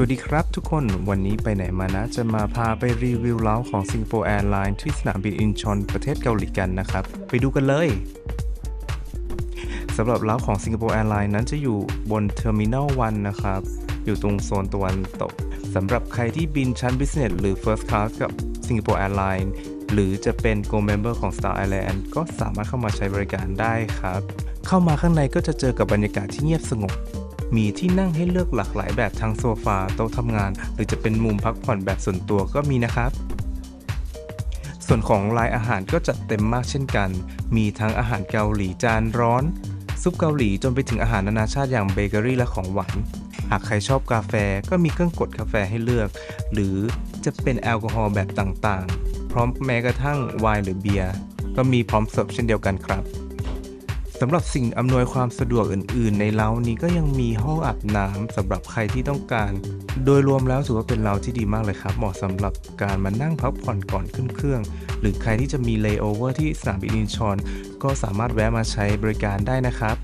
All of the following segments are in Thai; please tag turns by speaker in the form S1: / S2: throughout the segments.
S1: สวัสดีครับทุกคนวันนี้ไปไหนมานะ จะมาพาไปรีวิวเล้าของ Singapore Airline ที่สนามบินอินชอนประเทศเกาหลีกันนะครับ ไปดูกันเลยสำหรับเล้าของ Singapore Airline นั้นจะอยู่บน Terminal 1นะครับ อยู่ตรงโซนตะวันตกสำหรับใครที่บินชั้น Business หรือ First Class กับ Singapore Airline หรือจะเป็น Gold Member ของ Star Alliance ก็สามารถเข้ามาใช้บริการได้ครับ เข้ามาข้างในก็จะเจอกับบรรยากาศที่เงียบสงบ มีที่นั่งให้เลือกหลากหลายแบบทั้งโซฟาโต๊ะทำงาน หรือจะเป็นมุมพักผ่อนแบบส่วนตัวก็มีนะครับส่วนของรายอาหารก็จัดเต็มมากเช่นกัน มีทั้งอาหารเกาหลีจานร้อน ซุปเกาหลีจนไปถึงอาหารนานาชาติอย่างเบเกอรี่และของหวาน หากใครชอบกาแฟก็มีเครื่องกดกาแฟให้เลือก หรือจะเป็นแอลกอฮอล์แบบต่างๆ พร้อมแม้กระทั่งไวน์หรือเบียร์ ก็มีพร้อมเสิร์ฟเช่นเดียวกันครับ สำหรับสิ่งอำนวยความสะดวกอื่น ๆ ในเล้านี้ก็ยังมีห้องอาบน้ำสำหรับใครที่ต้องการ โดยรวมแล้วถือว่าเป็นเล้าที่ดีมากเลยครับ เหมาะสำหรับการมานั่งพักผ่อนก่อนขึ้นเครื่อง หรือใครที่จะมีเลย์โอเวอร์ที่สนามบินอินชอนก็สามารถแวะมาใช้บริการได้นะครับ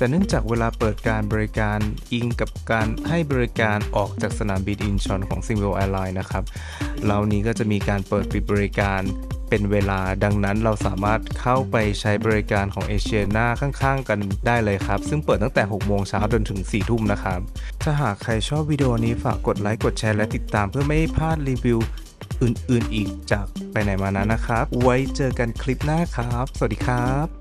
S1: แต่เนื่องจากเวลาเปิดการบริการอิงกับการให้บริการออกจากสนามบินอินชอนของ Singapore Airlines นะครับเหล่านี้ก็จะมีการเปิดปิดบริการเป็นเวลาดังนั้นเราสามารถเข้าไปใช้บริการของเอเชียนาข้างๆ กันได้เลยครับ ซึ่งเปิดตั้งแต่ 6 โมงเช้าจนถึง 4 ทุ่มนะครับ ถ้าหากใครชอบวิดีโอนี้ฝากกดไลค์กดแชร์และติดตามเพื่อไม่ให้พลาดรีวิวอื่นๆอีกจากไปไหนมานะนะครับ ไว้เจอกันคลิปหน้าครับ สวัสดีครับ